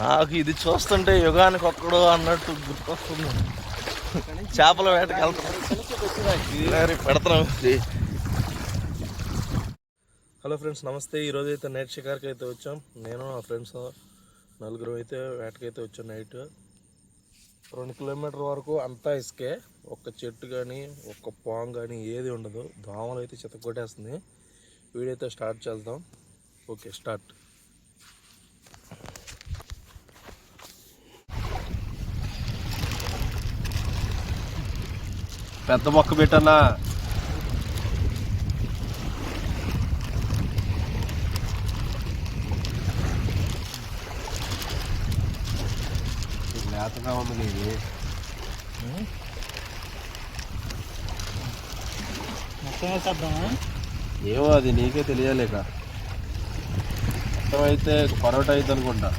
నాకు ఇది చూస్తుంటే యుగానికి ఒక్కడు అన్నట్టు గుర్తొస్తుంది. చేపల వేటకి వెళ్తాం. పెడతాం. హలో ఫ్రెండ్స్ నమస్తే. ఈరోజు అయితే నైట్ షికార్కి అయితే వచ్చాం. నేను నా ఫ్రెండ్స్ నలుగురు అయితే వేటకైతే వచ్చాం నైట్. రెండు కిలోమీటర్ వరకు అంతా ఇసుకే. ఒక్క చెట్టు కానీ ఒక్క పాము కానీ ఏది ఉండదు. దోమలు అయితే చెత్త కొట్టేస్తుంది వీడియో అయితే స్టార్ట్ చేద్దాం. Okay start. పెద్ద మొక్క పెట్టన్నా. లేతగా ఉంది వేసేద్దామా? ఏమో అది నీకే తెలియలేక. మొత్తం అయితే పరోటా అయితే అనుకుంటా.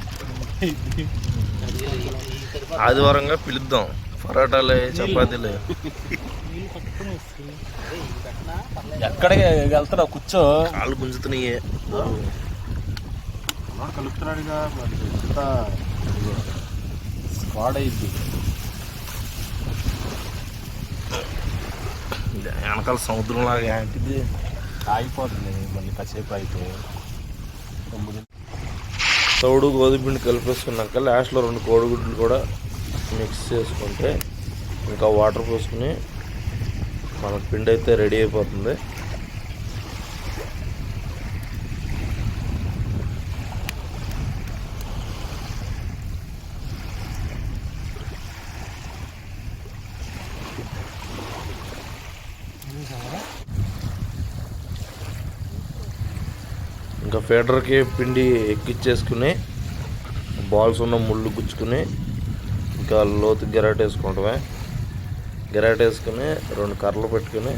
ఆదివారంగా పిలుద్దాం. పరోటాలే చపాతీలే. ఎక్కడికి వెళ్తున్నావు? కూర్చో. కాళ్ళు గుంజుతున్నాయే. కలుపుతున్నాడుగా అంతా స్క్వాడ్ అయింది. వెనకాల సముద్రం లాగా ఏంటిది ఆగిపోతుంది మళ్ళీ కాసేపు అయితే తౌడు గోధుమ పిండి కలిపేసుకున్నాక లాస్ట్లో రెండు కోడిగుడ్లు కూడా మిక్స్ చేసుకుంటే ఇంకా వాటర్ పోసుకుని మన పిండి అయితే రెడీ అయిపోతుంది. ఇంకా ఫీడర్కి పిండి ఎక్కిచ్చేసుకుని బాల్స్ ఉన్న ముళ్ళు గుచ్చుకుని ఇంకా లోతు గెరాట్ వేసుకుంటామే. గెరాట్ వేసుకుని రెండు కర్రలు పెట్టుకుని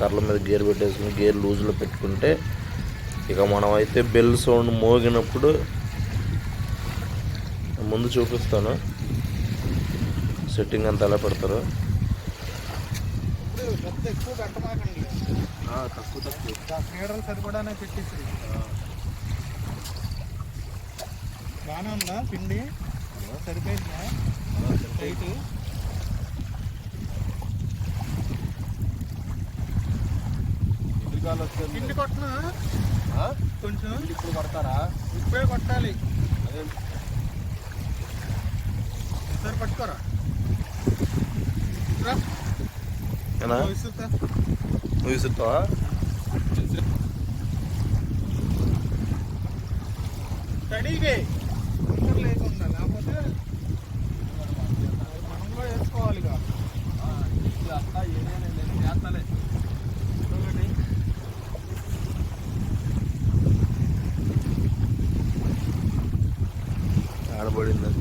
కర్రల మీద గేర్ పెట్టేసుకుని గేర్ లూజ్లో పెట్టుకుంటే ఇక మనం అయితే బెల్ సౌండ్ మోగినప్పుడు ముందు చూపిస్తాను. సెట్టింగ్ అంతా ఎలా పెడతారో. తక్కువ తక్కువ. పెట్టేసి. బాగానే ఉందా పిండి? సరిపోయిందా? ఎదురుగాలు వస్తుంది కొట్టనా? ఆ? కొంచెం. ఇప్పుడు పడతారా ఇప్పుడే కొట్టాలి. అదే. సరే పట్టుకోరా. నువ్వు విసురుతావా? రెడీగా లేకపోతే మనం కూడా వేసుకోవాలిగా అట్లా ఏదైనా నేను చేస్తాలే ఒకటి ఆడబడింది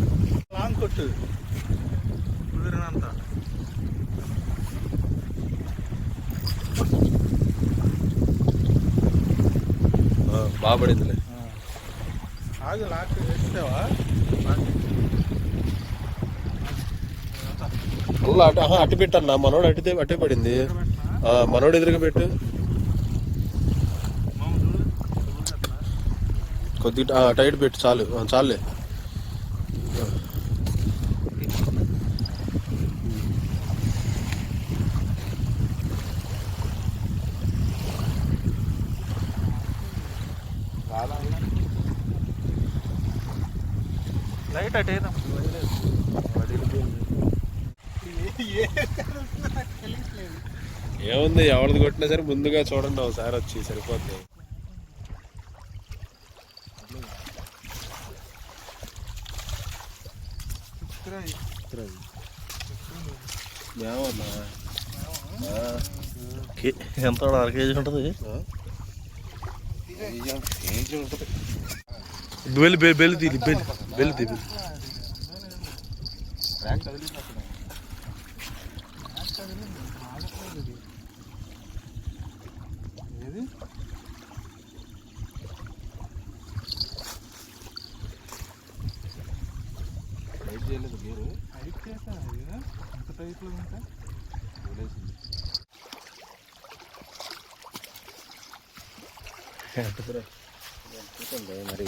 లాంగ్ కొట్టు కుదిరినంత బాగా పడిందిలే ఆగు లాక్ వేస్తావా అలా అటు అటు పెట్టన్నా మనోడు అటుతే అటే పడింది. ఆ, మనోడు ఎదురుగా పెట్టు. కొద్దిగా టైట్ పెట్టు చాలు. ఆ, చాలులే లైట్ అటేదా ఏముంది ఎవరిది కొట్టినా సరే ముందుగా చూడండి ఒకసారి వచ్చి సరిపోతుంది ఎంత అర కేజీ ఉంటుంది? బెల్లి బెల్లి బెల్లి తీలి బెల్లి బెల్లి తీ చేయలేదు మీరు టైట్ చేసా ఎంత టైట్లో ఉంటే వదిలేసింది మరి?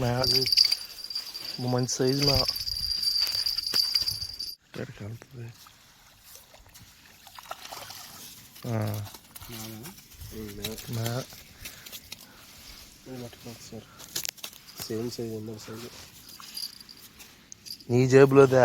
మే- మంచి సైజు నా మే- సార్ సేమ్ సైజ్ ఉంది సైజ్ నీ జేబులోదే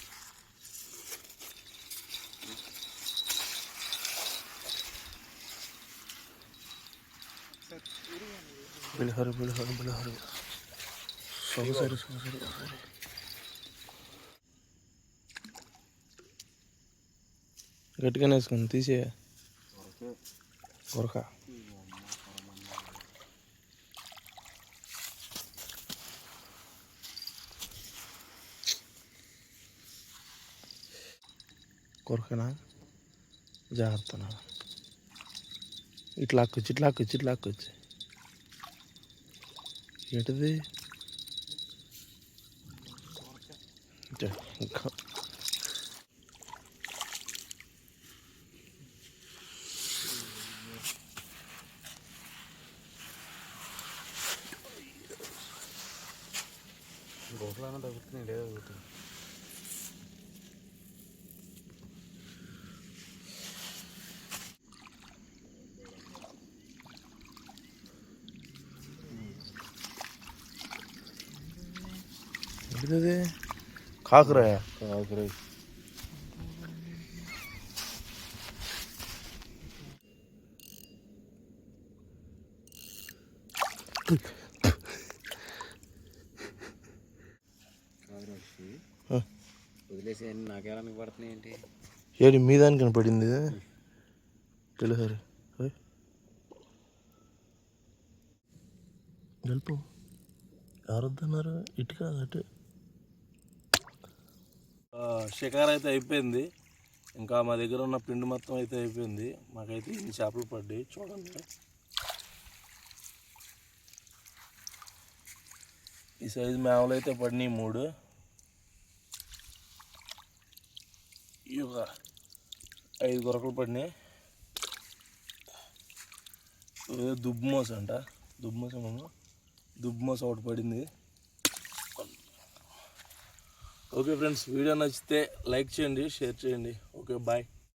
ఆ. ఊడిపోయిందిగా బిల్హరి బిల్హరి బిల్హరి సొగసరి సొగసరి సొగసరి గట్టిగానే వేసుకుని తీసే కొరక కొరకనా జాగ్రత్తనా ఇట్లా లాక్కొచ్చి ఇట్లా లాక్కొచ్చి ఇట్లా లాక్కొచ్చి ఏంటిది? ఇట్లా, ఇంకా. గోపురాన తగ్గుతున్నాయి లేదా తగ్గుతుంది ఏంటిది కాకురాయ కాకరే వదిలేసి నాకెలా పడుతున్నాయి ఏంటి ఏడి మీ దానికి కనపడింది తెలుసరి గెలుపు ఎవరొద్దన్నారు ఇటు కాదు అటు షికార్ అయితే అయిపోయింది. ఇంకా మా దగ్గర ఉన్న పిండి మొత్తం అయితే అయిపోయింది. మాకైతే ఇన్ని చేపలు పడ్డాయి. చూడండి. ఈ సైజు మేమలు అయితే పడినాయి మూడు. ఈ ఒక ఐదు గొరకలు పడినాయి. దుబ్బు మోస అంట దుబ్బు మోస ఏమో దుబ్బు మోస ఒకటి పడింది. ఓకే ఫ్రెండ్స్ వీడియో నచ్చితే లైక్ చేయండి షేర్ చేయండి. Okay bye